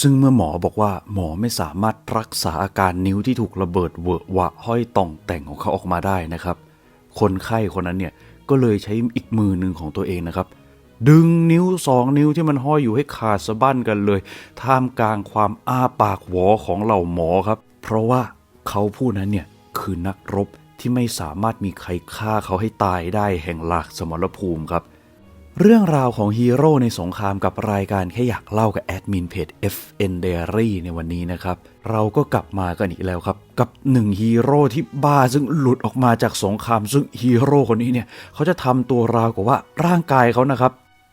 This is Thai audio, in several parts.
ซึ่งเมื่อหมอบอกว่าหมอไม่สามารถรักษาอาการนิ้วที่ถูกระเบิดเวอะหวะห้อยต่องแต่งของเขาออกมาได้นะครับ คนไข้คนนั้นเนี่ยก็เลยใช้อีกมือหนึ่งของตัวเองนะครับ ดึงนิ้วสองนิ้วที่มันห้อยอยู่ให้ขาดสะบั้นกันเลย ท่ามกลางความอ้าปากหวอของเหล่าหมอครับ เพราะว่าเขาผู้นั้นเนี่ยคือนักรบที่ไม่สามารถมีใครฆ่าเขาให้ตายได้แห่งหลากสมรภูมิครับเเรื่องราวของฮีโร่ในสงครามกับรายการแค่อยากเล่ากับแอดมินเพจ FN Diary ในวันนี้นะครับ เราก็กลับมากันอีกแล้วครับ กับหนึ่งฮีโร่ที่บ้าซึ่งหลุดออกมาจากสงครามซึ่งฮีโร่คนนี้เนี่ย เขาจะทำตัวราวกับว่าร่างกายเขานะครับ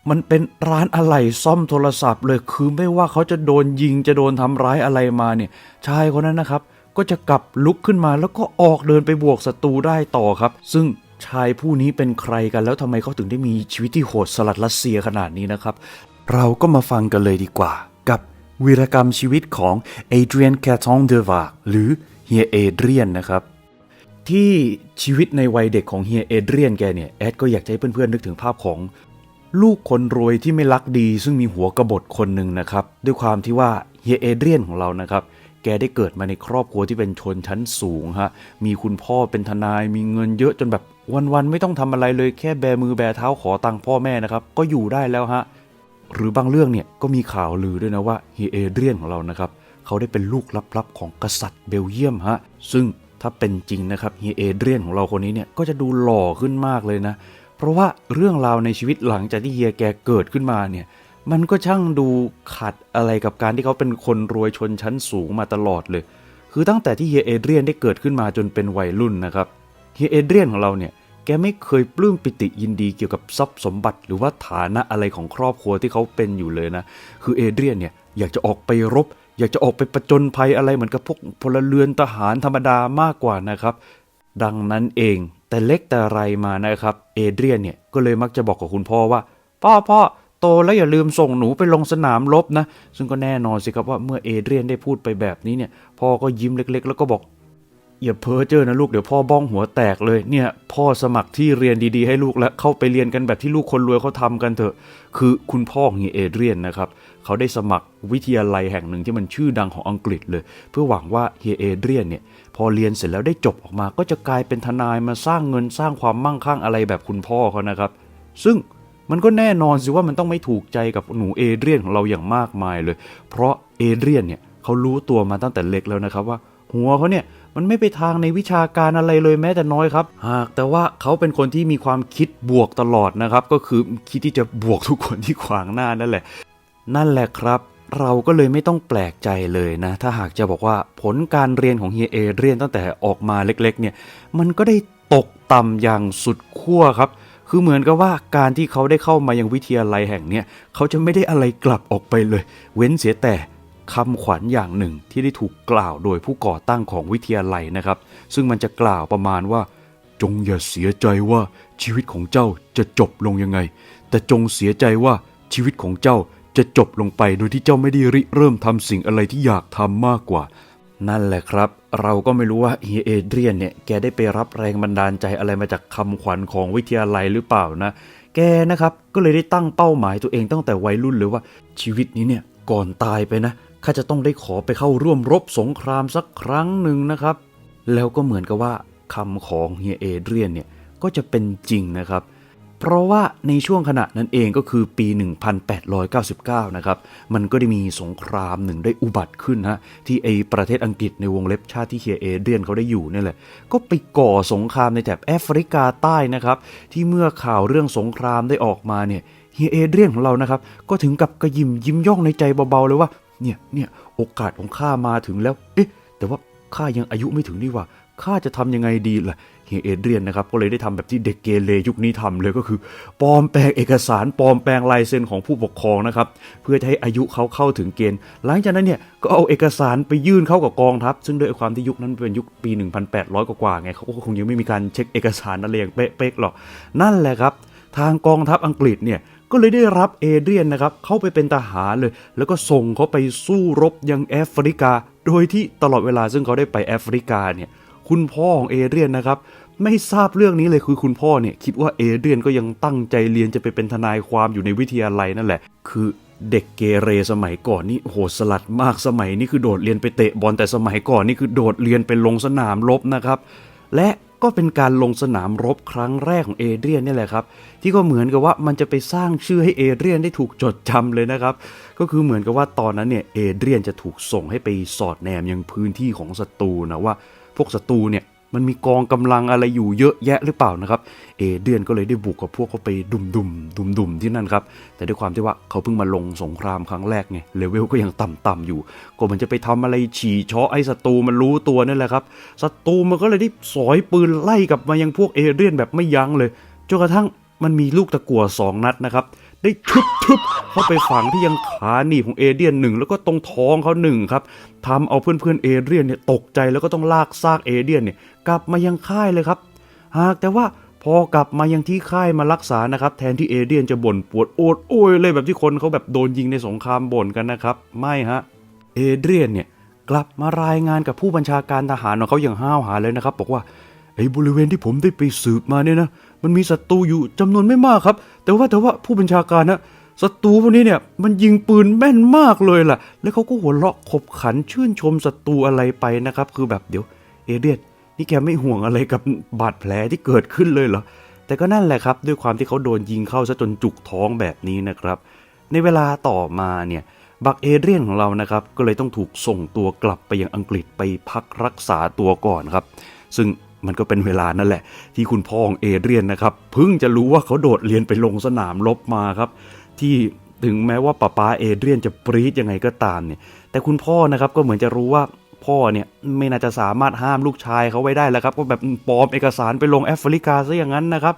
มันเป็นร้านอะไหล่ซ่อมโทรศัพท์เลยคือไม่ว่าเขาจะโดนยิงจะโดนทำร้ายอะไรมาเนี่ยชายคนนั้นนะครับก็จะกลับลุกขึ้นมาแล้วก็ออกเดินไปบวกศัตรูได้ต่อครับ ซึ่ง ชายผู้นี้เป็นใครกันแล้วทำไมเขาถึงได้มีชีวิตที่โหดสลัดรัสเซียขนาดนี้นะครับ เราก็มาฟังกันเลยดีกว่า กับวีรกรรมชีวิตของเอเดรียนแคทองเดวาหรือเฮียเอเดรียนนะครับ ที่ชีวิตในวัยเด็กของเฮียเอเดรียนแกเนี่ยแอดก็อยากจะให้เพื่อนๆนึกถึงภาพของลูกคนรวยที่ไม่รักดีซึ่งมีหัวกระบฏคนหนึ่งนะครับ ด้วยความที่ว่าเฮียเอเดรียนของเรานะครับ แกได้เกิดมาในครอบครัวที่เป็นชนชั้นสูงฮะ มีคุณพ่อเป็นทนาย มีเงินเยอะจนแบบวันๆไม่ต้องทำอะไรเลยแค่แบมือแบเท้าขอตังค์พ่อแม่นะครับ ก็อยู่ได้แล้วฮะ หรือบางเรื่องเนี่ยก็มีข่าวลือด้วยนะว่าเฮเอเดรียนของเรานะครับเขาได้เป็นลูกลับๆของกษัตริย์เบลเยียมฮะ ซึ่งถ้าเป็นจริงนะครับเฮเอเดรียนของเราคนนี้เนี่ยก็จะดูหล่อขึ้นมากเลยนะ เพราะว่าเรื่องราวในชีวิตหลังจากที่เฮียแกเกิดขึ้นมาเนี่ย มันก็ช่างดูขัดอะไรกับการที่เขาเป็นคนรวยชนชั้นสูงมาตลอดเลย คือตั้งแต่ที่เฮียเอเดรียนได้เกิดขึ้นมาจนเป็นวัยรุ่นนะครับเฮียเอเดรียนของเราเนี่ยแกไม่เคยปลื้มปิติยินดีเกี่ยวกับทรัพย์สมบัติ หรือว่าฐานะอะไรของครอบครัวที่เขาเป็นอยู่เลยนะ คือเอเดรียนเนี่ยอยากจะออกไปรบ อยากจะออกไปประจนภัยอะไรเหมือนกับพวกพลเรือนทหารธรรมดามากกว่านะครับ ดังนั้นเองแต่เล็กแต่ไรมานะครับ เอเดรียนเนี่ยก็เลยมักจะบอกกับคุณพ่อว่า พ่อพ่อ โตแล้วอย่าลืมส่งหนูไปลงสนามรบนะ ซึ่งก็แน่นอนสิครับว่าเมื่อเอเดรียนได้พูดไปแบบนี้เนี่ย พ่อก็ยิ้มเล็กๆ แล้วก็บอกอย่าเพ้อเจ้อนะลูกเดี๋ยวพ่อบ้องหัวแตกเลยเนี่ย พ่อสมัครที่เรียนดีๆ ให้ลูกแล้วเข้าไปเรียนกันแบบที่ลูกคนรวยเขาทำกันเถอะ คือคุณพ่อของเฮียเอเดรียนนะครับเขาได้สมัครวิทยาลัยแห่งหนึ่งที่มันชื่อดังของอังกฤษเลย เพื่อหวังว่าเฮเอเดรียนเนี่ยพอเรียนเสร็จแล้วได้จบออกมา ก็จะกลายเป็นทนายมาสร้างเงินสร้างความมั่งคั่งอะไรแบบคุณพ่อเขานะครับ ซึ่ง มันก็แน่นอนสิว่ามันต้องไม่ถูกใจกับหนูเอเดรียนของเราอย่างมากมายเลย เพราะเอเดรียนเนี่ยเขารู้ตัวมาตั้งแต่เล็กแล้วนะครับว่า หัวเขาเนี่ยมันไม่ไปทางในวิชาการอะไรเลยแม้แต่น้อยครับ หากแต่ว่าเขาเป็นคนที่มีความคิดบวกตลอดนะครับ ก็คือคิดที่จะบวกทุกคนที่ขวางหน้านั่นแหละ นั่นแหละครับ เราก็เลยไม่ต้องแปลกใจเลยนะ ถ้าหากจะบอกว่าผลการเรียนของเฮียเอเรียนตั้งแต่ออกมาเล็กๆ เนี่ย มันก็ได้ตกต่ำอย่างสุดขั้วครับ คือเหมือนกับว่าการที่เขาได้เข้ามายังวิทยาลัยแห่งเนี้ยเขาจะไม่ได้อะไรกลับออกไปเลย เว้นเสียแต่คำขวัญอย่างหนึ่งที่ได้ถูกกล่าวโดยผู้ก่อตั้งของวิทยาลัยนะครับ ซึ่งมันจะกล่าวประมาณว่า จงอย่าเสียใจว่าชีวิตของเจ้าจะจบลงยังไง แต่จงเสียใจว่าชีวิตของเจ้าจะจบลงไปโดยที่เจ้าไม่ได้ริเริ่มทำสิ่งอะไรที่อยากทำมากกว่า นั่นแหละครับ เราก็ไม่รู้ว่าเฮียเอเดรียนเนี่ย แกได้ไปรับแรงบันดาลใจอะไรมาจากคำขวัญของวิทยาลัยหรือเปล่านะ แกนะครับ ก็เลยได้ตั้งเป้าหมายตัวเองตั้งแต่วัยรุ่นเลยว่าชีวิตนี้เนี่ย ก่อนตายไปนะ ข้าจะต้องได้ขอไปเข้าร่วมรบสงครามสักครั้งหนึ่งนะครับ แล้วก็เหมือนกับว่าคำของเฮียเอเดรียนเนี่ย ก็จะเป็นจริงนะครับ เพราะว่าในช่วงขณะนั้นเองก็คือปี 1899 นะครับ มันก็ได้มีสงครามหนึ่งได้อุบัติขึ้นฮะที่ไอประเทศอังกฤษในวงเล็บชาติที่เฮียเอเดรียนเขาได้อยู่นี่แหละ ก็ไปก่อสงครามในแถบแอฟริกาใต้นะครับ ที่เมื่อข่าวเรื่องสงครามได้ออกมาเนี่ยเฮียเอเดรียนของเรานะครับ ก็ถึงกับกระยิมยิ้มย่องในใจเบาๆเลยว่าเนี่ยเนี่ยโอกาสของข้ามาถึงแล้ว เอ๊ะ แต่ว่าข้ายังอายุไม่ถึงนี่ว่าข้าจะทำยังไงดีล่ะ เฮียเอเดรียนนะครับก็เลยได้ทำแบบที่เด็กเกเรยุคนี้ทำเลยก็คือปลอมแปลงเอกสารปลอมแปลงลายเซ็นของผู้ปกครองนะครับเพื่อให้อายุเขาเข้าถึงเกณฑ์ หลังจากนั้นเนี่ยก็เอาเอกสารไปยื่นเข้ากับกองทัพ ซึ่งด้วยความที่ยุคนั้นเป็นยุคปี 1800 กว่าไงเขาก็คงยังไม่มีการเช็คเอกสารอะไรอย่างเป๊ะๆหรอกนั่นแหละครับ ทางกองทัพอังกฤษเนี่ยก็เลยได้รับเอเดรียนนะครับเข้าไปเป็นทหารเลย แล้วก็ส่งเขาไปสู้รบยังแอฟริกา โดยที่ตลอดเวลาซึ่งเขาได้ไปแอฟริกาเนี่ย คุณพ่อของเอเดรียนนะครับ ไม่ทราบเรื่องนี้เลยคือคุณพ่อเนี่ยคิดว่าเอเดรียนก็ยังตั้งใจเรียนจะไปเป็นทนายความอยู่ในวิทยาลัยนั่นแหละ คือเด็กเกเรสมัยก่อนนี่โหสลัดมากสมัยนี้คือโดดเรียนไปเตะบอลแต่สมัยก่อนนี่คือโดดเรียนไปลงสนามรบนะครับ และก็เป็นการลงสนามรบครั้งแรกของเอเดรียนนี่แหละครับ ที่ก็เหมือนกับว่ามันจะไปสร้างชื่อให้เอเดรียนได้ถูกจดจำเลยนะครับ ก็คือเหมือนกับว่าตอนนั้นเนี่ยเอเดรียนจะถูกส่งให้ไปสอดแนมยังพื้นที่ของศัตรูนะว่า พวกศัตรูเนี่ยมันมีกองกำลังอะไรอยู่เยอะแยะหรือเปล่านะครับ เอเดียนก็เลยได้บุกกับพวกเขาไปดุมดุมดุมดุมๆที่นั่นครับ แต่ด้วยความที่ว่าเขาเพิ่งมาลงสงครามครั้งแรกไงเลเวลก็ยังต่ำๆอยู่ ก็มันจะไปทำอะไรฉี่ชาะไอ้ศัตรูมันรู้ตัวนั่นแหละครับศัตรูมันก็เลยได้สอยปืนไล่กลับมายังพวกเอเดียนแบบไม่ยั้งเลยจนกระทั่งมันมีลูกตะกั่วสองนัดนะครับ ได้ทึบทึบเข้าไปฝังที่ยังขาหนีบของเอเดียนหนึ่งแล้วก็ตรงท้องเขาหนึ่งครับทำเอาเพื่อนๆเอเดียนเนี่ยตกใจแล้วก็ต้องลากซากเอเดียนเนี่ยกลับมายังค่ายเลยครับ หากแต่ว่าพอกลับมายังที่ค่ายมารักษานะครับ แทนที่เอเดียนจะบ่นปวดโอดโอยเลยแบบที่คนเขาแบบโดนยิงในสงครามบ่นกันนะครับ ไม่ฮะเอเดียนเนี่ยกลับมารายงานกับผู้บัญชาการทหารของเขาอย่างห้าวหาเลยนะครับ บอกว่าไอ้บริเวณที่ผมได้ไปสืบมาเนี่ยนะมันมีศัตรูอยู่จำนวนไม่มากครับ แต่ว่าแต่ว่าผู้บัญชาการนะศัตรูพวกนี้เนี่ยมันยิงปืนแม่นมากเลยล่ะ แล้วเขาก็หัวเราะขบขันชื่นชมศัตรูอะไรไปนะครับ คือแบบเดี๋ยวเอเดียนนี่แกไม่ห่วงอะไรกับบาดแผลที่เกิดขึ้นเลยเหรอ แต่ก็นั่นแหละครับ ด้วยความที่เขาโดนยิงเข้าซะจนจุกท้องแบบนี้นะครับ ในเวลาต่อมาเนี่ยบักเอเดียนของเรานะครับก็เลยต้องถูกส่งตัวกลับไปยังอังกฤษไปพักรักษาตัวก่อนครับ ซึ่ง มันก็เป็นเวลานั่นแหละ ที่คุณพ่อของเอเดรียนนะครับเพิ่งจะรู้ว่าเขาโดดเรียนไปลงสนามรบมาครับ ที่ถึงแม้ว่าป้าป้าเอเดรียนจะปรีดยังไงก็ตามเนี่ย แต่คุณพ่อนะครับก็เหมือนจะรู้ว่าพ่อเนี่ยไม่น่าจะสามารถห้ามลูกชายเขาไว้ได้แล้วครับ ก็แบบปลอมเอกสารไปลงแอฟริกาซะอย่างนั้นนะครับ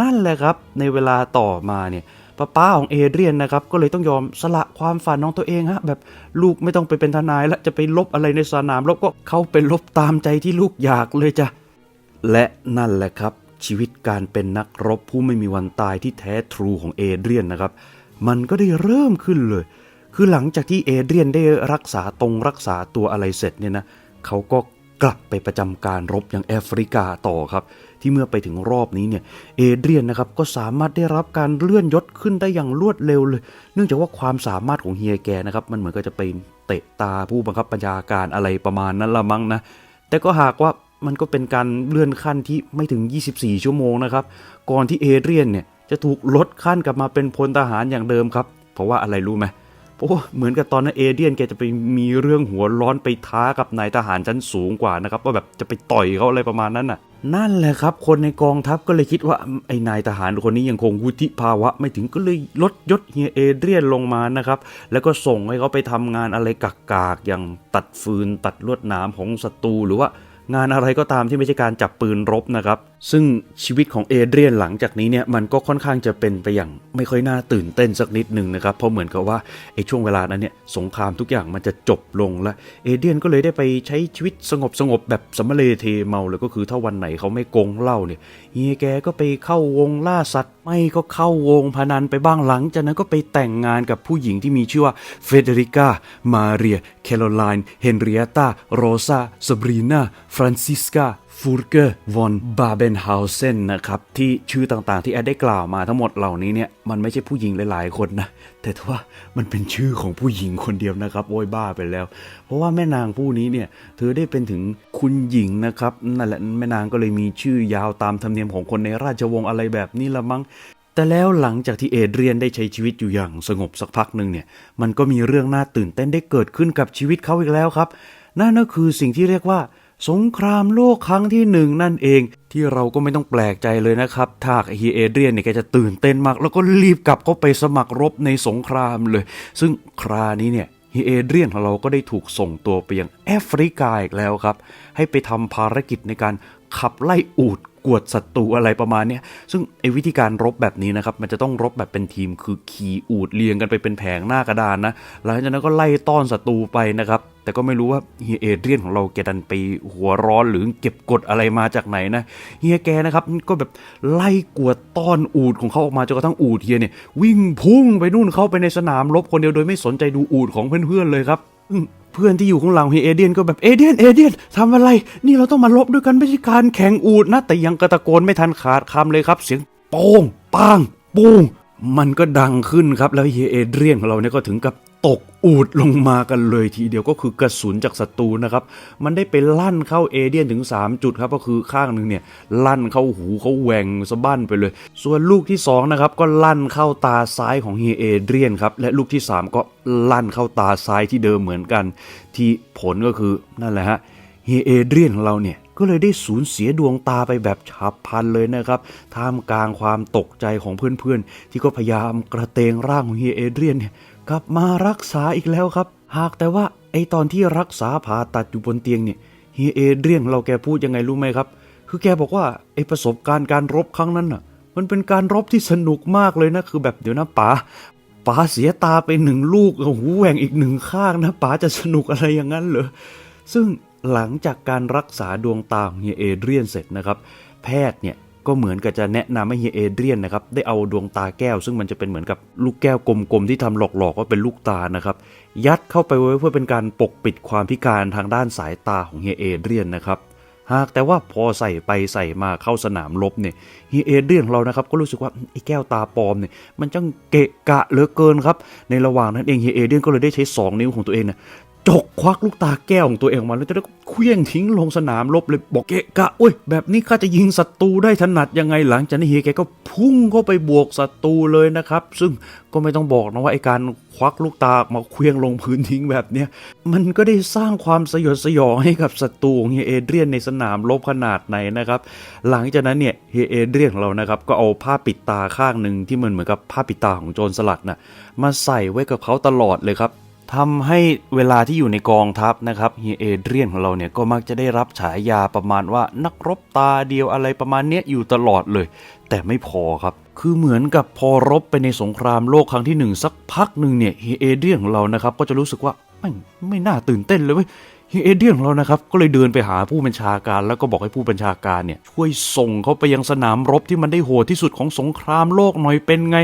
นั่นแหละครับในเวลาต่อมาเนี่ยป้าป้าของเอเดรียนนะครับก็เลยต้องยอมสละความฝันของตัวเองฮะแบบลูกไม่ต้องไปเป็นทนายแล้วจะไปลบอะไรในสนามรบก็เขาไปลบตามใจที่ลูกอยากเลยจ้ะ และนั่นแหละครับ ชีวิตการเป็นนักรบผู้ไม่มีวันตายที่แท้ทรูของเอเดรียนนะครับ มันก็ได้เริ่มขึ้นเลย คือหลังจากที่เอเดรียนได้รักษาตรงรักษาตัวอะไรเสร็จเนี่ยนะเขาก็กลับไปประจำการรบยังแอฟริกาต่อครับ ที่เมื่อไปถึงรอบนี้เนี่ยเอเดรียนนะครับก็สามารถได้รับการเลื่อนยศขึ้นได้อย่างรวดเร็วเลย เนื่องจากว่าความสามารถของเฮียแกนะครับ มันเหมือนก็จะไปเตะตาผู้บังคับบัญชาการอะไรประมาณนั้นละมั้งนะแต่ก็หากว่า มันก็เป็นการเลื่อนขั้นที่ไม่ถึง 24 ชั่วโมงนะครับ ก่อนที่เอเดรียนเนี่ยจะถูกลดขั้นกลับมาเป็นพลทหารอย่างเดิมครับ เพราะว่าอะไรรู้ไหมเพราะว่าเหมือนกับตอนนั้นเอเดียนแกจะไปมีเรื่องหัวร้อนไปท้ากับนายทหารชั้นสูงกว่านะครับว่าแบบจะไปต่อยเขาอะไรประมาณนั้นน่ะ นั่นแหละครับ คนในกองทัพก็เลยคิดว่าไอ้นายทหารคนนี้ยังคงวุฒิภาวะ ไม่ถึงก็เลยลดยศเฮียเอเดรียนลงมานะครับ แล้วก็ส่งให้เขาไปทำงานอะไรกากๆอย่างตัดฟืนตัดลวดหนามของศัตรูหรือว่า งานอะไรก็ตามที่ไม่ใช่การจับปืนรบนะครับ ซึ่งชีวิตของเอเดรียนหลังจากนี้เนี่ยมันก็ค่อนข้างจะเป็นไปอย่างไม่ค่อยน่าตื่นเต้นสักนิดหนึ่งนะครับ เพราะเหมือนกับว่าไอ้ช่วงเวลานั้นเนี่ยสงครามทุกอย่างมันจะจบลงแล้วเอเดรียนก็เลยได้ไปใช้ชีวิตสงบสงบๆแบบสมเลเทเมาเลยก็คือถ้าวันไหนเขาไม่โกงเหล้าเนี่ยเฮียแกก็ไปเข้าวงล่าสัตว์ ไม่ก็เข้าวงพนันไปบ้างหลังจากนั้นก็ไปแต่งงานกับผู้หญิงที่มีชื่อว่าเฟเดริก้ามาเรีย แคโรไลน์เฮนริเอตาโรซาซาบรีนาฟรานซิสกาฟูร์เกอร์วอนบาเบนเฮาเซนนะครับที่ชื่อต่างๆที่แอดได้กล่าวมาทั้งหมดเหล่านี้เนี่ยมันไม่ใช่ผู้หญิงหลายๆคนนะ แต่ว่ามันเป็นชื่อของผู้หญิงคนเดียวนะครับโอ้ยบ้าไปแล้ว เพราะว่าแม่นางผู้นี้เนี่ยเธอได้เป็นถึงคุณหญิงนะครับนั่นแหละแม่นางก็เลยมีชื่อยาวตามธรรมเนียมของคนในราชวงศ์อะไรแบบนี้ละมั้งแต่แล้วหลังจากที่เอเดรียนได้ใช้ชีวิตอยู่อย่างสงบสักพักหนึ่งเนี่ยมันก็มีเรื่องน่าตื่นเต้นได้เกิดขึ้นกับชีวิตเขาอีกแล้วครับ นั่นก็คือสิ่งที่เรียกว่า สงครามโลกครั้งที่หนึ่งนั่นเอง ที่เราก็ไม่ต้องแปลกใจเลยนะครับถ้าเฮีเอเดรียนเนี่ยแกจะตื่นเต้นมาก แล้วก็รีบกลับเข้าไปสมัครรบในสงครามเลย ซึ่งคราวนี้เนี่ยเฮีเอเดรียนของเราก็ได้ถูกส่งตัวไปยังแอฟริกาอีกแล้วครับ ให้ไปทำภารกิจในการขับไล่อูด กวดศัตรูอะไรประมาณนี้ซึ่งไอ้วิธีการรบแบบนี้นะครับ มันจะต้องรบแบบเป็นทีมคือขี่อูดเรียงกันไปเป็นแผงหน้ากระดานนะหลังจากนั้นก็ไล่ต้อนศัตรูไปนะครับ แต่ก็ไม่รู้ว่าเฮียเอเดรียนของเราแกดันไปหัวร้อนหรือเก็บกดอะไรมาจากไหนนะเฮียแกนะครับก็แบบไล่กวดต้อนอูดของเขาออกมาจนกระทั่งอูดเฮียเนี่ยวิ่งพุ่งไปนู่นเข้าไปในสนามรบคนเดียวโดยไม่สนใจดูอูดของเพื่อนๆเลยครับ เพื่อนที่อยู่ข้างหลังเฮเอเดียนก็แบบเอเดียนเอเดียนทำอะไร นี่เราต้องมาลบด้วยกันไม่ใช่การแข่งอูดนะ แต่ยังกระตะโกนไม่ทันขาดคำเลยครับ เสียงโป้งปังปุ้งมันก็ดังขึ้นครับแล้วเฮเอเดียนของเราเนี่ยก็ถึงกับ ตกอูดลงมากันเลยทีเดียวก็คือกระสุนจากศัตรูนะครับ มันได้ไปลั่นเข้าเอเดียนถึง 3 จุดครับก็คือข้างหนึ่งเนี่ยลั่นเข้าหูเขาแหว่งสะบั้นไปเลย ส่วนลูกที่2นะครับก็ลั่นเข้าตาซ้ายของเฮเอเดียนครับและลูกที่ 3 ก็ลั่นเข้าตาซ้ายที่เดิมเหมือนกัน ที่ผลก็คือนั่นแหละฮะเฮเอเดียนของเราเนี่ยก็เลยได้สูญเสียดวงตาไปแบบฉับพลันเลยนะครับ ท่ามกลางความตกใจของเพื่อนๆ ที่ก็พยายามกระเตงร่างของเฮียเอเดรียนเนี่ย กลับมารักษาอีกแล้วครับ หากแต่ว่าไอตอนที่รักษาผ่าตัดอยู่บนเตียงเนี่ยเฮียเอเดรียนของเราแกพูดยังไงรู้ไหมครับ คือแกบอกว่าไอประสบการณ์การรบครั้งนั้นน่ะ มันเป็นการรบที่สนุกมากเลยนะ คือแบบเดี๋ยวนะป๋าป๋าเสียตาไปหนึ่งลูกหูแหว่งอีกหนึ่งข้างนะป๋าจะสนุกอะไรอย่างนั้นเหรอ ซึ่งหลังจากการรักษาดวงตาของเฮียเอเดรียนเสร็จนะครับ แพทย์เนี่ย ก็เหมือนกับจะแนะนำให้เฮียเอเดรียนนะครับได้เอาดวงตาแก้ว ซึ่งมันจะเป็นเหมือนกับลูกแก้วกลมๆที่ทำหลอกๆว่าเป็นลูกตานะครับยัดเข้าไปไว้เพื่อเป็นการปกปิดความพิการทางด้านสายตาของเฮียเอเดรียนนะครับหากแต่ว่าพอใส่ไปใส่มาเข้าสนามรบเนี่ยเฮียเอเดรียนของเรานะครับก็รู้สึกว่าไอ้แก้วตาปลอมเนี่ยมันจังเกะกะเหลือเกินครับในระหว่างนั้นเองเฮียเอเดรียนก็เลยได้ใช้ 2 นิ้วของตัวเองเนี่ย จกควักลูกตาแก้วของตัวเองออกมาแล้วจะได้เคลื่องทิ้งลงสนามรบเลยบอกเกะกะโอ้ยแบบนี้ข้าจะยิงศัตรูได้ถนัดยังไงหลังจากนั้นเฮียแกก็พุ่งเข้าไปบวกศัตรูเลยนะครับ ซึ่งก็ไม่ต้องบอกนะว่าไอการควักลูกตามาเคลื่องลงพื้นทิ้งแบบเนี้ยมันก็ได้สร้างความสยดสยองให้กับศัตรูของเฮียเอเดรียนในสนามรบขนาดไหนนะครับหลังจากนั้นเนี่ยเฮียเอเดรียนของเรานะครับก็เอาผ้าปิดตาข้างหนึ่งที่มันเหมือนกับผ้าปิดตาของโจรสลัดน่ะมาใส่ไว้กับเขาตลอดเลยครับ ทำให้เวลาที่อยู่ในกองทัพนะครับเฮียเอเดรียนของเราเนี่ยก็มักจะได้รับฉายาประมาณว่านักรบตาเดียวอะไรประมาณเนี้ยอยู่ตลอดเลย แต่ไม่พอครับ คือเหมือนกับพอรบไปในสงครามโลกครั้งที่หนึ่งสักพักหนึ่งเนี่ยเฮียเอเดรียนของเรานะครับก็จะรู้สึกว่าไม่ไม่น่าตื่นเต้นเลยเว้ยเฮียเอเดียนของเรานะครับก็เลยเดินไปหาผู้บัญชาการ แล้วก็บอกให้ผู้บัญชาการเนี่ยช่วยส่งเขาไปยังสนามรบที่มันได้โหดที่สุดของสงครามโลกหน่อยเป็นไง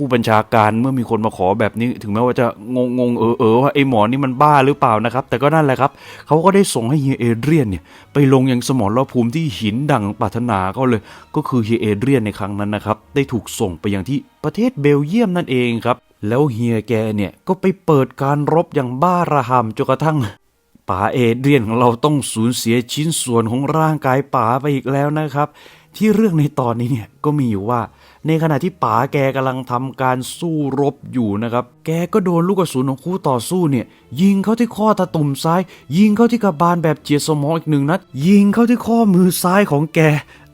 ผู้บัญชาการเมื่อมีคนมาขอแบบนี้ ถึงแม้ว่าจะงงงๆเออเออว่าไอ้หมอนี่มันบ้าหรือเปล่านะครับ แต่ก็นั่นแหละครับเขาก็ได้ส่งให้เฮียเอเดรียนเนี่ยไปลงยังสมรภูมิที่หินดังปรารถนาเขาเลย ก็คือเฮียเอเดรียนในครั้งนั้นนะครับ ได้ถูกส่งไปยังที่ประเทศเบลเยียมนั่นเองครับ แล้วเฮียแกเนี่ยก็ไปเปิดการรบอย่างบ้าระห่ำจนกระทั่งป๋าเอเดรียนของเราต้องสูญเสียชิ้นส่วนของร่างกายป๋าไปอีกแล้วนะครับ ที่เรื่องในตอนนี้เนี่ยก็มีอยู่ว่า ในขณะที่ป๋าแกกำลังทำการสู้รบอยู่นะครับ แกก็โดนลูกกระสุนของคู่ต่อสู้เนี่ย ยิงเข้าที่ข้อตาตุ่มซ้าย ยิงเข้าที่กระบาลแบบเจียดสมองอีกหนึ่งนัด ยิงเข้าที่ข้อมือซ้ายของแก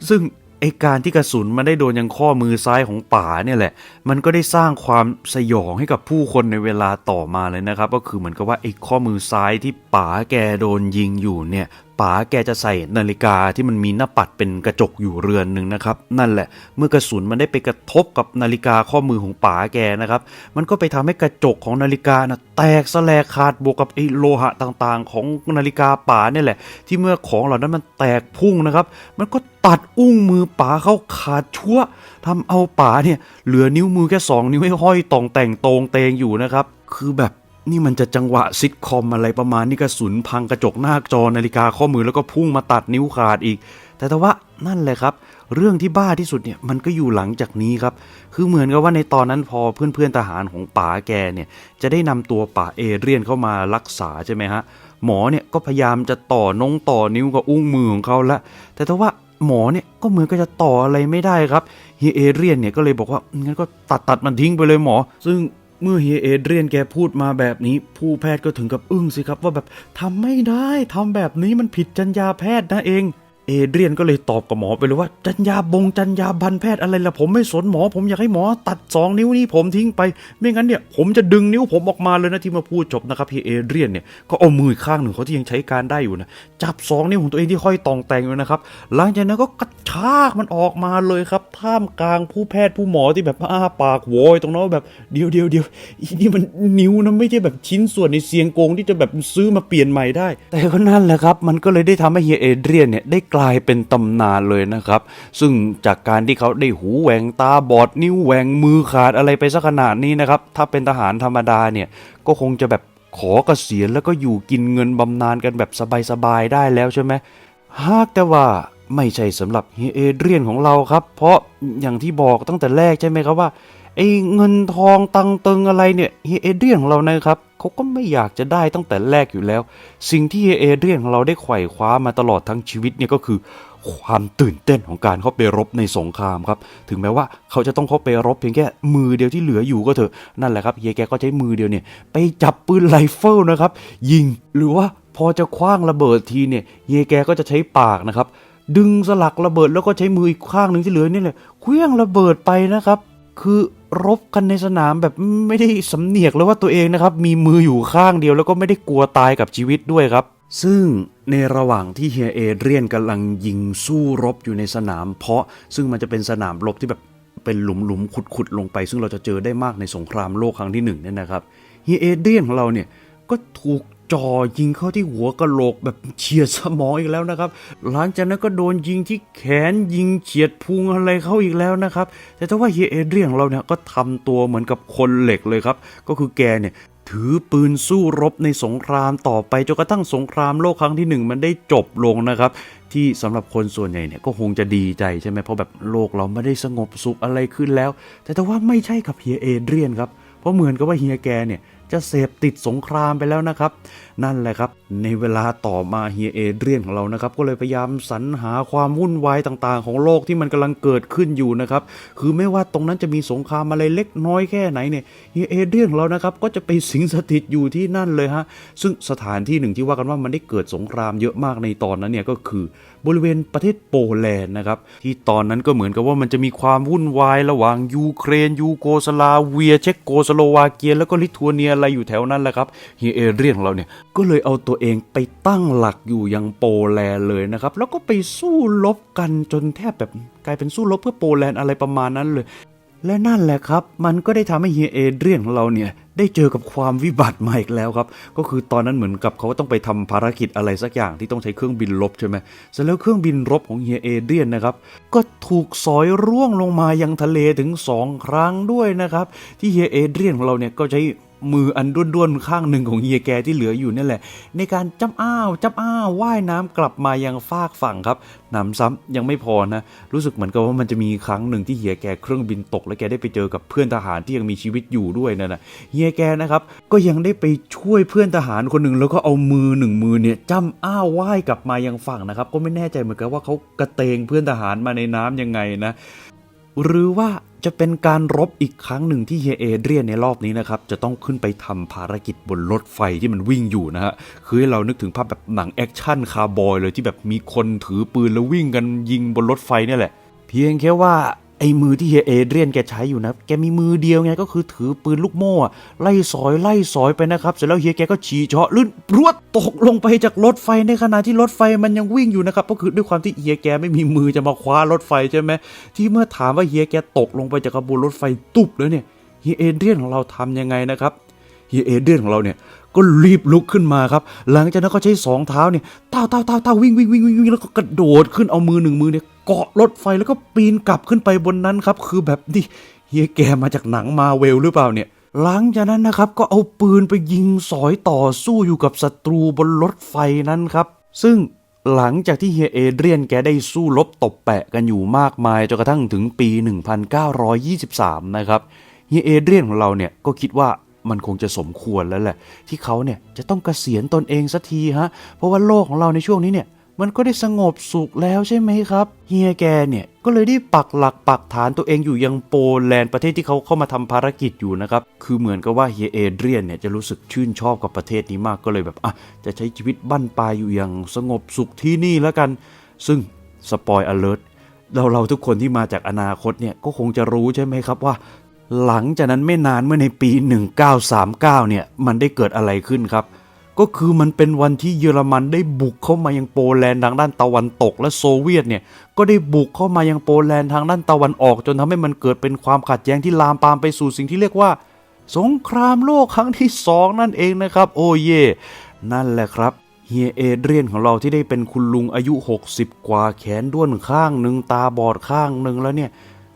ซึ่งไอการที่กระสุนมันได้โดนยังข้อมือซ้ายของป๋าเนี่ยแหละ มันก็ได้สร้างความสยองให้กับผู้คนในเวลาต่อมาเลยนะครับ ก็คือเหมือนกับว่าไอข้อมือซ้ายที่ป๋าแกโดนยิงอยู่เนี่ย ป๋าแกจะใส่นาฬิกาที่มันมีหน้าปัดเป็นกระจกอยู่เรือนหนึ่งนะครับ นั่นแหละเมื่อกระสุนมันได้ไปกระทบกับนาฬิกาข้อมือของป๋าแกนะครับ มันก็ไปทำให้กระจกของนาฬิกานะแตกสลายขาดบวกกับไอโลหะต่างๆ ของนาฬิกาป๋าเนี่ยแหละ ที่เมื่อของเหล่านั้นมันแตกพุ่งนะครับ มันก็ตัดอุ้งมือป๋าเข้าขาดชั่วทำเอาป๋าเนี่ยเหลือนิ้วมือแค่สองนิ้วให้ห้อยต่องแต่งตรงเตงอยู่นะครับ คือแบบ นี่มันจะจังหวะซิทคอมอะไรประมาณนี้กระสุนพังกระจกหน้าจอนาฬิกาข้อมือแล้วก็พุ่งมาตัดนิ้วขาดอีก แต่แต่ว่านั่นแหละครับ เรื่องที่บ้าที่สุดเนี่ยมันก็อยู่หลังจากนี้ครับ คือเหมือนกับว่าในตอนนั้นพอเพื่อนๆทหารของป๋าแกเนี่ยจะได้นำตัวป๋าเอเรียนเข้ามารักษาใช่ไหมฮะหมอเนี่ยก็พยายามจะต่อนงต่อนิ้วกับอุ้งมือของเขาละแต่ถ้าว่าหมอเนี่ยก็เหมือนก็จะต่ออะไรไม่ได้ครับเฮเอเรียนเนี่ยก็เลยบอกว่างั้นก็ตัดตัดมันทิ้งไปเลยหมอ ซึ่ง เมื่อเฮียเอเดรียนแกพูดมาแบบนี้ ผู้แพทย์ก็ถึงกับอึ้งสิครับว่าแบบทำไม่ได้ทำแบบนี้มันผิดจรรยาแพทย์นะเอง เอเดรียนก็เลยตอบกับหมอไปเลยว่าจรรยาบงจรรยาบรรณแพทย์อะไรล่ะผมไม่สนหมอ ผมอยากให้หมอตัดสองนิ้วนี้ผมทิ้งไป ไม่งั้นเนี่ย ผมจะดึงนิ้วผมออกมาเลยนะที่มาพูดจบนะครับพี่เอเดรียนเนี่ยก็เอามือข้างหนึ่งเขาที่ยังใช้การได้อยู่นะจับสองนิ้วของตัวเองที่ห้อยตองแต่งอยู่นะครับหลังจากนั้นก็กระชากมันออกมาเลยครับท่ามกลางผู้แพทย์ผู้หมอที่แบบอ้าปากโวยตรงนั้นแบบเดียวเดียวเดียวอีนี่มันนิ้วนะไม่ใช่แบบชิ้นส่วนในเซียงโกงที่จะแบบซื้อมาเปลี่ยนใหม่ได้ แต่ก็นั่นแหละครับ มันก็เลยได้ทำให้เฮียเอเดรียนเนี่ยได้กลายเป็นตำนานเลยนะครับ ซึ่งจากการที่เขาได้หูแหวงตาบอดนิ้วแหวงมือขาดอะไรไปสักขนาดนี้นะครับ ถ้าเป็นทหารธรรมดาเนี่ยก็คงจะแบบขอเกษียณแล้วก็อยู่กินเงินบำนาญกันแบบสบายๆได้แล้วใช่ไหมหากแต่ว่าไม่ใช่สำหรับเฮเอเดรียนของเราครับ เพราะอย่างที่บอกตั้งแต่แรกใช่ไหมครับว่า ไอ้เงินทองตังเติงอะไรเนี่ยเฮเอเดรียนของเรานะครับเขาก็ไม่อยากจะได้ตั้งแต่แรกอยู่แล้ว สิ่งที่เฮเอเดรียนของเราได้ไขว่คว้ามาตลอดทั้งชีวิตเนี่ยก็คือ ความตื่นเต้นของการเข้าไปรบในสงครามครับ ถึงแม้ว่าเขาจะต้องเข้าไปรบเพียงแค่มือเดียวที่เหลืออยู่ก็เถอะนั่นแหละครับเฮียแกก็ใช้มือเดียวเนี่ยไปจับปืนไรเฟิลนะครับ ยิงหรือว่าพอจะคว้างระเบิดทีเนี่ยเฮียแกก็จะใช้ปากนะครับดึงสลักระเบิดแล้วก็ใช้มืออีกข้างหนึ่งที่เหลือนี่แหละเคลื่องระเบิดไปนะครับ คือรบกันในสนามแบบไม่ได้สำเนียกเลยว่าตัวเองนะครับ มีมืออยู่ข้างเดียวแล้วก็ไม่ได้กลัวตายกับชีวิตด้วยครับ ซึ่งในระหว่างที่เฮียเอเดรียนกำลังยิงสู้รบอยู่ในสนาม เพาะซึ่งมันจะเป็นสนามรบที่แบบเป็นหลุมหลุมขุดขุดลงไป ซึ่งเราจะเจอได้มากในสงครามโลกครั้งที่หนึ่งเนี่ยนะครับเฮียเอเดรียนของเราเนี่ยก็ถูก จ่อยิงเข้าที่หัวกะโหลกแบบเฉียดสมองอีกแล้วนะครับ หลังจากนั้นก็โดนยิงที่แขนยิงเฉียดพุงอะไรเข้าอีกแล้วนะครับ แต่ถ้าว่าเฮียเอเดรียนของเราเนี่ยก็ทำตัวเหมือนกับคนเหล็กเลยครับ ก็คือแกเนี่ยถือปืนสู้รบในสงครามต่อไปจนกระทั่งสงครามโลกครั้งที่หนึ่งมันได้จบลงนะครับ ที่สำหรับคนส่วนใหญ่เนี่ยก็คงจะดีใจใช่ไหมเพราะแบบโลกเราไม่ได้สงบสุขอะไรขึ้นแล้ว แต่แต่ว่าไม่ใช่กับเฮียเอเดรียนครับเพราะเหมือนกับว่าเฮียแกเนี่ย จะเสพติดสงครามไปแล้วนะครับ นั่นแหละครับ ในเวลาต่อมาเฮียเอเดรียนของเรานะครับก็เลยพยายามสรรหาความวุ่นวายต่างๆ ของโลกที่มันกำลังเกิดขึ้นอยู่นะครับคือไม่ว่าตรงนั้นจะมีสงครามอะไรเล็กน้อยแค่ไหนเนี่ยเฮียเอเดรียนของเรานะครับก็จะไปสิงสถิตอยู่ที่นั่นเลยฮะซึ่งสถานที่หนึ่งที่ว่ากันว่ามันได้เกิดสงครามเยอะมากในตอนนั้นเนี่ยก็คือบริเวณประเทศโปแลนด์นะครับที่ตอนนั้นก็เหมือนกับว่ามันจะมีความวุ่นวายระหว่างยูเครนยูโกสลาเวีย เช็กโกสโลวาเกีย แล้วก็ลิทัวเนียอะไรอยู่แถวนั้นแหละครับเฮียเอเดรียนของเราเนี่ย ก็เลยเอาตัวเองไปตั้งหลักอยู่ยังโปแลนด์เลยนะครับ แล้วก็ไปสู้รบกันจนแทบแบบกลายเป็นสู้รบเพื่อโปแลนด์อะไรประมาณนั้นเลย และนั่นแหละครับ มันก็ได้ทำให้เฮียเอเดรียนของเราเนี่ยได้เจอกับความวิบัติมาอีกแล้วครับ ก็คือตอนนั้นเหมือนกับเขาต้องไปทำภารกิจอะไรสักอย่างที่ต้องใช้เครื่องบินรบใช่ไหมเสร็จแล้วเครื่องบินรบของเฮียเอเดรียนนะครับ ก็ถูกสอยร่วงลงมายังทะเลถึงสองครั้งด้วยนะครับ ที่เฮียเอเดรียนของเราเนี่ยก็ใช้ มืออันด้วนๆข้างหนึ่งของเฮียแกที่เหลืออยู่นั่นแหละ ในการจับอ้าวจับอ้าวว่ายน้ำกลับมายังฟากฝั่งครับหนำซ้ำยังไม่พอนะ รู้สึกเหมือนกับว่ามันจะมีครั้งหนึ่งที่เฮียแกเครื่องบินตก แล้วแกได้ไปเจอกับเพื่อนทหารที่ยังมีชีวิตอยู่ด้วยนั่นนะเฮียแกนะครับก็ยังได้ไปช่วยเพื่อนทหารคนหนึ่งแล้วก็เอามือหนึ่งมือเนี่ยจำอ้าวว่ายกลับมายังฝั่งนะครับก็ไม่แน่ใจเหมือนกันว่าเขากระเตงเพื่อนทหารมาในน้ำยังไงนะ หรือว่า จะเป็นการรบอีกครั้งหนึ่งที่เฮียเอเดรียนในรอบนี้นะครับ จะต้องขึ้นไปทำภารกิจบนรถไฟที่มันวิ่งอยู่นะฮะ คือให้เรานึกถึงภาพแบบหนังแอคชั่นคาร์บอยเลยที่แบบมีคนถือปืนแล้ววิ่งกันยิงบนรถไฟเนี่ยแหละ เพียงแค่ว่า ไอ้มือที่เฮียเอเดรียนแกใช้อยู่นะ แกมีมือเดียวไงก็คือถือปืนลูกโม่ไล่สอยไล่สอยไปนะครับ เสร็จแล้วเฮียแกก็ฉี่เฉาะลื่นรวดตกลงไปจากรถไฟในขณะที่รถไฟมันยังวิ่งอยู่นะครับ ก็คือด้วยความที่เฮียแกไม่มีมือจะมาคว้ารถไฟใช่ไหมที่เมื่อถามว่าเฮียแกตกลงไปจากขบวนรถไฟตุบแล้วเนี่ยเฮียเอเดรียนของเราทำยังไงนะครับเฮียเอเดรียนของเราเนี่ย ก็รีบลุกขึ้นมาครับ หลังจากนั้นก็ใช้สองเท้าเนี่ยเต้าเต้าเต้าเต้าวิ่งวิ่งวิ่งวิ่งวิ่งแล้วก็กระโดดขึ้นเอามือหนึ่งมือเนี่ยเกาะรถไฟแล้วก็ปีนกลับขึ้นไปบนนั้นครับ คือแบบนี่เฮียแกมาจากหนังมาเวลหรือเปล่าเนี่ยหลังจากนั้นนะครับก็เอาปืนไปยิงสอยต่อสู้อยู่กับศัตรูบนรถไฟนั้นครับ ซึ่งหลังจากที่เฮียเอเดรียนแกได้สู้รบตบแปะกันอยู่มากมายจนกระทั่งถึงปี 1923 นะครับเฮียเอเดรียนของเราเนี่ยก็คิดว่า มันคงจะสมควรแล้วแหละ ที่เขาเนี่ยจะต้องเกษียณตนเองสักทีฮะ เพราะว่าโลกของเราในช่วงนี้เนี่ยมันก็ได้สงบสุขแล้วใช่ไหมครับเฮียแกเนี่ยก็เลยได้ปักหลักปักฐานตัวเองอยู่ยังโปแลนด์ประเทศที่เขาเข้ามาทำภารกิจอยู่นะครับ คือเหมือนกับว่าเฮียเอเดรียนเนี่ยจะรู้สึกชื่นชอบกับประเทศนี้มากก็เลยแบบอะจะใช้ชีวิตบั้นปลายอยู่อย่างสงบสุขที่นี่แล้วกัน ซึ่งสปอยอเลิร์เราเราทุกคนที่มาจากอนาคตเนี่ยก็คงจะรู้ใช่ไหมครับว่า หลังจากนั้นไม่นานเมื่อในปี 1939 เนี่ย มันได้เกิดอะไรขึ้นครับ ก็คือมันเป็นวันที่เยอรมันได้บุกเข้ามายังโปแลนด์ทางด้านตะวันตก และโซเวียตเนี่ยก็ได้บุกเข้ามายังโปแลนด์ทางด้านตะวันออก จนทำให้มันเกิดเป็นความขัดแย้งที่ลามปามไปสู่สิ่งที่เรียกว่า สงครามโลกครั้งที่สองนั่นเองนะครับ โอ้เย่นั่นแหละครับเฮียเอเดรียนของเราที่ได้เป็นคุณลุงอายุ 60 กว่าแขนด้วนข้างหนึ่งตาบอดข้างหนึ่งแล้วเนี่ย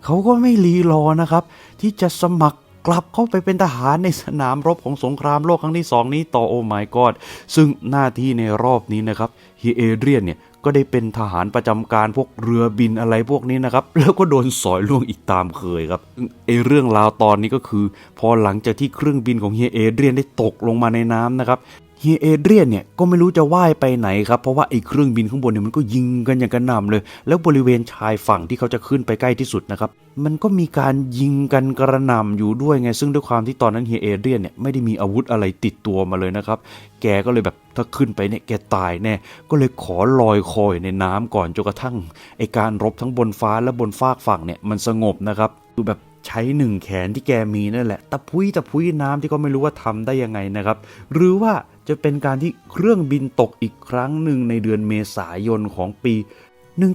เขาก็ไม่รีรอนะครับ ที่จะสมัครกลับเข้าไปเป็นทหารในสนามรบของสงครามโลกครั้งที่สองนี้ต่อโอ้ my god ซึ่งหน้าที่ในรอบนี้นะครับเฮีเอเดรียนเนี่ยก็ได้เป็นทหารประจำการพวกเรือบินอะไรพวกนี้นะครับ แล้วก็โดนสอยล่วงอีกตามเคยครับซึ่งไอเรื่องราวตอนนี้ก็คือ พอหลังจากที่เครื่องบินของเฮียเอเดรียนได้ตกลงมาในน้ำนะครับ เฮียเอเดรียนเนี่ยก็ไม่รู้จะว่ายไปไหนครับ เพราะว่าไอ้เครื่องบินข้างบนเนี่ยมันก็ยิงกันอย่างกระหน่ำเลย แล้วบริเวณชายฝั่งที่เขาจะขึ้นไปใกล้ที่สุดนะครับ มันก็มีการยิงกันกระหน่ำอยู่ด้วยไง ซึ่งด้วยความที่ตอนนั้นเฮียเอเดรียนเนี่ยไม่ได้มีอาวุธอะไรติดตัวมาเลยนะครับ แกก็เลยแบบถ้าขึ้นไปเนี่ยแกตายแน่ก็เลยขอลอยคอยในน้ำก่อนจนกระทั่งไอการรบทั้งบนฟ้าและบนฟากฝั่งเนี่ยมันสงบนะครับคือแบบใช้หนึ่งแขนที่แกมีนั่นแหละตะพุยตะพุยน้ำที่ก็ไม่รู้ว่าทำได้ยังไงนะครับ หรือว่า จะเป็นการที่เครื่องบินตกอีกครั้งหนึ่งในเดือนเมษายนของปี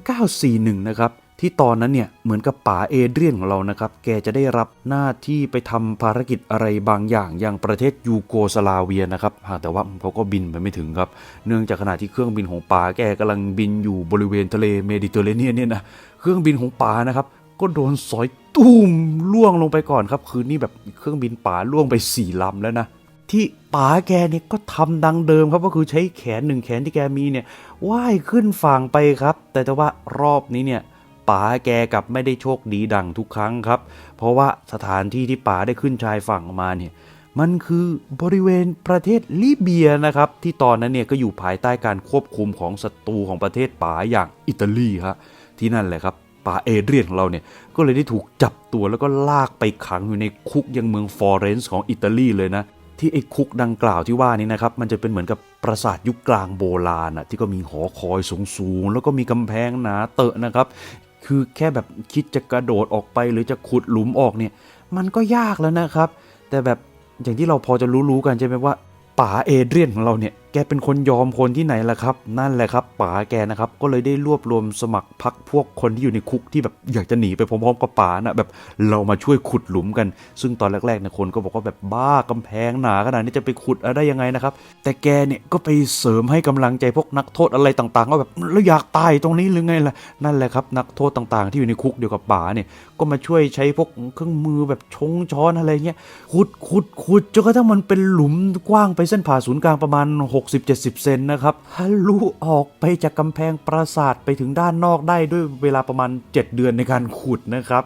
1941 นะครับ ที่ตอนนั้นเนี่ยเหมือนกับป๋าเอเดรียนของเรานะครับ แกจะได้รับหน้าที่ไปทำภารกิจอะไรบางอย่างอย่างประเทศยูโกสลาเวียนะครับหากแต่ว่าเขาก็บินไปไม่ถึงครับ เนื่องจากขณะที่เครื่องบินของป๋าแกกำลังบินอยู่บริเวณทะเลเมดิเตอร์เรเนียนเนี่ยนะเครื่องบินของป๋านะครับก็โดนสอยตุ้มล่วงลงไปก่อนครับ คืนนี้แบบเครื่องบินป๋าล่วงไปสี่ลำแล้วนะ ที่ป๋าแกเนี่ยก็ทำดังเดิมครับก็คือใช้แขนหนึ่งแขนที่แกมีเนี่ยว่ายขึ้นฝั่งไปครับ แต่แต่ว่ารอบนี้เนี่ยป๋าแกกับไม่ได้โชคดีดังทุกครั้งครับ เพราะว่าสถานที่ที่ป๋าได้ขึ้นชายฝั่งมาเนี่ยมันคือบริเวณประเทศลิเบียนะครับ ที่ตอนนั้นเนี่ยก็อยู่ภายใต้การควบคุมของศัตรูของประเทศป๋าอย่างอิตาลีครับที่นั่นแหละครับป๋าเอเดรียนของเราเนี่ยก็เลยได้ถูกจับตัวแล้วก็ลากไปขังอยู่ในคุกยังเมืองฟลอเรนซ์ของอิตาลีเลยนะ ที่ไอ้คุกดังกล่าวที่ว่านี้นะครับ มันจะเป็นเหมือนกับปราสาทยุคกลางโบราณอะที่ก็มีหอคอยสูงๆ แล้วก็มีกำแพงหนาเตอะนะครับ คือแค่แบบคิดจะกระโดดออกไปหรือจะขุดหลุมออกเนี่ย มันก็ยากแล้วนะครับ แต่แบบอย่างที่เราพอจะรู้ๆกันใช่ไหมว่า ป่าเอเดรียนของเราเนี่ย แกเป็นคนยอมคนที่ไหนล่ะครับ นั่นแหละครับป๋าแกนะครับ ก็เลยได้รวบรวมสมัครพักพวกคนที่อยู่ในคุกที่แบบอยากจะหนีไปพร้อมๆกับป๋านะแบบเรามาช่วยขุดหลุมกัน ซึ่งตอนแรกๆเนี่ยคนก็บอกว่าแบบบ้ากำแพงหนาขนาดนี้จะไปขุดอะไรได้ยังไงนะครับ แต่แกเนี่ยก็ไปเสริมให้กำลังใจพวกนักโทษอะไรต่างๆก็แบบแล้วอยากตายตรงนี้หรือไงล่ะนั่นแหละครับ นักโทษต่างๆ ที่อยู่ในคุกเดียวกับป๋าเนี่ยก็มาช่วยใช้พวกเครื่องมือแบบชงช้อนอะไรเงี้ยขุดขุดขุดจนกระทั่งมันเป็นหลุมกว้างไปเส้นผ่าศูนย์กลางประมาณ60-70 เซนนะครับทะลุออกไปจากกำแพงปราสาทไปถึงด้านนอกได้ด้วยเวลาประมาณ 7 เดือนในการขุดนะครับ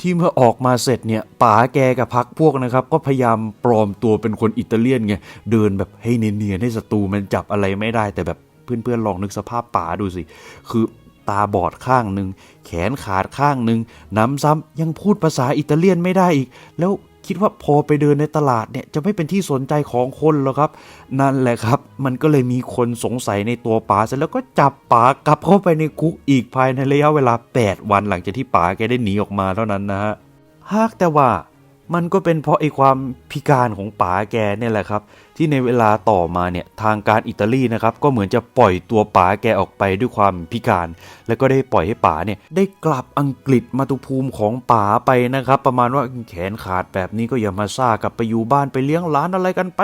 ที่เมื่อออกมาเสร็จเนี่ยป๋าแกกับพักพวกนะครับ ก็พยายามปลอมตัวเป็นคนอิตาเลียนไงเดินแบบให้เนียนๆให้ศัตรูมันจับอะไรไม่ได้ แต่แบบเพื่อนๆลองนึกสภาพป๋าดูสิ คือตาบอดข้างหนึ่งแขนขาดข้างหนึ่งน้ำซ้ำยังพูดภาษาอิตาเลียนไม่ได้อีก แล้ว คิดว่าพอไปเดินในตลาดเนี่ยจะไม่เป็นที่สนใจของคนหรอกครับ นั่นแหละครับ มันก็เลยมีคนสงสัยในตัวป๋าเสร็จแล้วก็จับป๋ากลับเข้าไปในคุกอีกภายในระยะเวลา 8 วันหลังจากที่ป๋าแกได้หนีออกมาเท่านั้นนะฮะหากแต่ว่า มันก็เป็นเพราะไอ้ความพิการของป๋าแกเนี่ยแหละครับ ที่ในเวลาต่อมาเนี่ยทางการอิตาลีนะครับก็เหมือนจะปล่อยตัวป๋าแกออกไปด้วยความพิการ แล้วก็ได้ปล่อยให้ป๋าเนี่ยได้กลับอังกฤษมาตุภูมิของป๋าไปนะครับ ประมาณว่าแขนขาดแบบนี้ก็อย่ามาซ่ากลับไปอยู่บ้านไปเลี้ยงหลานอะไรกันไป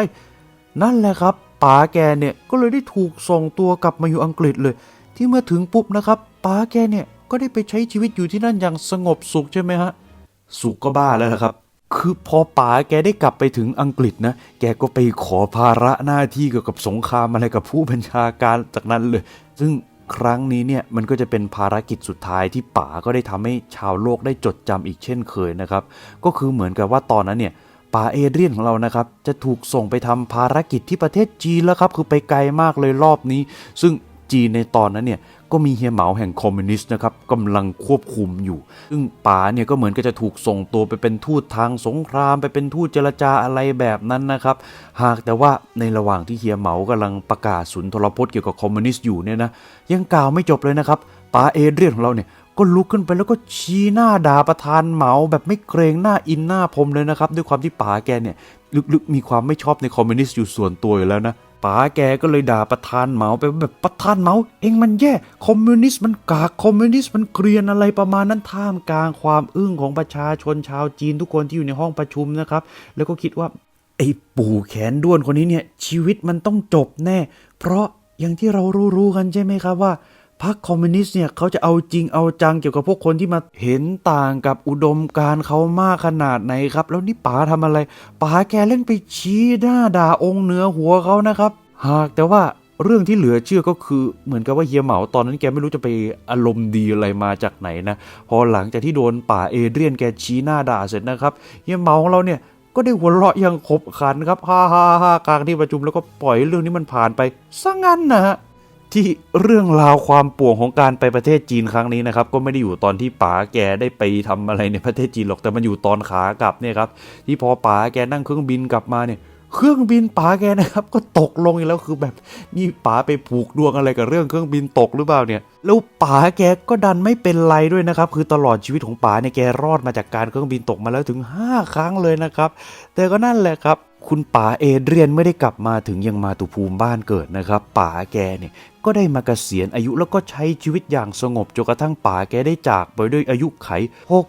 นั่นแหละครับป๋าแกเนี่ยก็เลยได้ถูกส่งตัวกลับมาอยู่อังกฤษเลย ที่เมื่อถึงปุ๊บนะครับป๋าแกเนี่ยก็ได้ไปใช้ชีวิตอยู่ที่นั่นอย่างสงบสุขใช่ไหมฮะสุขก็บ้าแล้วครับ คือพอป๋าแกได้กลับไปถึงอังกฤษนะ แกก็ไปขอภาระหน้าที่เกี่ยวกับสงครามอะไรกับผู้บัญชาการจากนั้นเลย ซึ่งครั้งนี้เนี่ยมันก็จะเป็นภารกิจสุดท้ายที่ป๋าก็ได้ทำให้ชาวโลกได้จดจำอีกเช่นเคยนะครับ ก็คือเหมือนกับว่าตอนนั้นเนี่ยป๋าเอเดรียนของเรานะครับ จะถูกส่งไปทำภารกิจที่ประเทศจีนแล้วครับ คือไปไกลมากเลยรอบนี้ ซึ่ง จีนในตอนนั้นเนี่ยก็มีเฮียเหมาแห่งคอมมิวนิสต์นะครับกำลังควบคุมอยู่ ซึ่งป๋าเนี่ยก็เหมือนก็จะถูกส่งตัวไปเป็นทูตทางสงคราม ไปเป็นทูตเจรจาอะไรแบบนั้นนะครับ หากแต่ว่าในระหว่างที่เฮียเหมากำลังประกาศสุนทรพจน์เกี่ยวกับคอมมิวนิสต์อยู่เนี่ยนะยังกล่าวไม่จบเลยนะครับป๋าเอเดรียนของเราเนี่ยก็ลุกขึ้นไปแล้วก็ชี้หน้าด่าประธานเหมาแบบไม่เกรงหน้าอินหน้าพรมเลยนะครับ ด้วยความที่ป๋าแกเนี่ยลึกๆมีความไม่ชอบในคอมมิวนิสต์อยู่ส่วนตัวอยู่แล้วนะ ป๋าแกก็เลยด่าประธานเหมาไปว่าแบบประธานเหมา เองมันแย่คอมมิวนิสต์มันกากคอมมิวนิสต์มันเกรียนอะไรประมาณนั้นท่ามกลางความอึ้งของประชาชนชาวจีนทุกคนที่อยู่ในห้องประชุมนะครับ แล้วก็คิดว่าไอ้ปู่แขนด้วนคนนี้เนี่ยชีวิตมันต้องจบแน่ เพราะอย่างที่เรารู้ๆกันใช่ไหมครับว่า พรรคคอมมิวนิสต์เนี่ยเขาจะเอาจริงเอาจังเกี่ยวกับพวกคนที่มาเห็นต่างกับอุดมการเขามากขนาดไหนครับ แล้วนี่ป๋าทำอะไรป๋าแกเล่นไปชี้หน้าด่าองค์เหนือหัวเขานะครับ หากแต่ว่าเรื่องที่เหลือเชื่อก็คือเหมือนกับว่าเฮียเหมาตอนนั้นแกไม่รู้จะไปอารมณ์ดีอะไรมาจากไหนนะพอหลังจากที่โดนป่าเอเดรียนแกชี้หน้าด่าเสร็จนะครับเฮียเหมาของเราเนี่ยก็ได้หัวเราะอยังขบขันครับฮ่าฮ่าฮ่ากลางที่ประชุมแล้วก็ปล่อยเรื่องนี้มันผ่านไปซะงั้นนะฮะ ที่เรื่องราวความป่วงของการไปประเทศจีนครั้งนี้นะครับ ก็ไม่ได้อยู่ตอนที่ป๋าแกได้ไปทำอะไรในประเทศจีนหรอกแต่มันอยู่ตอนขากลับเนี่ยครับที่พอป๋าแกนั่งเครื่องบินกลับมาเนี่ยเครื่องบินป๋าแกนะครับ ก็ตกลงอีกแล้วคือแบบนี่ป๋าไปผูกดวงอะไรกับเรื่องเครื่องบินตกหรือเปล่าเนี่ยแล้วป๋าแกก็ดันไม่เป็นไรด้วยนะครับ คือตลอดชีวิตของป๋าเนี่ยแกรอดมาจากการเครื่องบินตกมาแล้วถึง 5 ครั้งเลยนะครับ แต่ก็นั่นแหละครับ คุณป๋าเอเดรียนไม่ได้กลับมาถึงยังมาตุภูมิบ้านเกิดนะครับป๋าแกเนี่ยก็ได้มาเกษียณอายุแล้วก็ใช้ชีวิตอย่างสงบจนกระทั่งป๋าแกได้จากไปด้วยอายุไข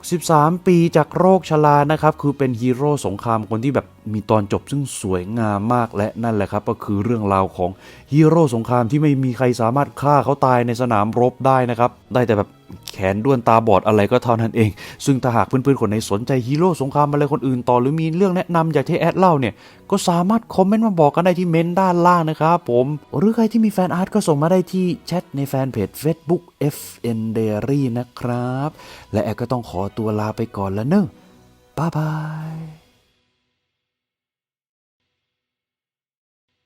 63 ปีจากโรคชรานะครับ คือเป็นฮีโร่สงครามคนที่แบบมีตอนจบซึ่งสวยงามมากและนั่นแหละครับ ก็คือเรื่องราวของฮีโร่สงครามที่ไม่มีใครสามารถฆ่าเขาตายในสนามรบได้นะครับ ได้แต่แบบ แขนด้วนตาบอดอะไรก็เท่านั้นเอง ซึ่งถ้าหากเพื่อนๆคนไหนสนใจฮีโร่สงครามอะไรคนอื่นต่อหรือมีเรื่องแนะนำอยากที่แอดเล่าเนี่ย ก็สามารถคอมเมนต์มาบอกกันได้ที่เมนต์ด้านล่างนะครับผม หรือใครที่มีแฟนอาร์ตก็ส่งมาได้ที่แชทในแฟนเพจ Facebook FN Diary นะครับ และแอดก็ต้องขอตัวลาไปก่อนแล้วเนอะบ๊ายบาย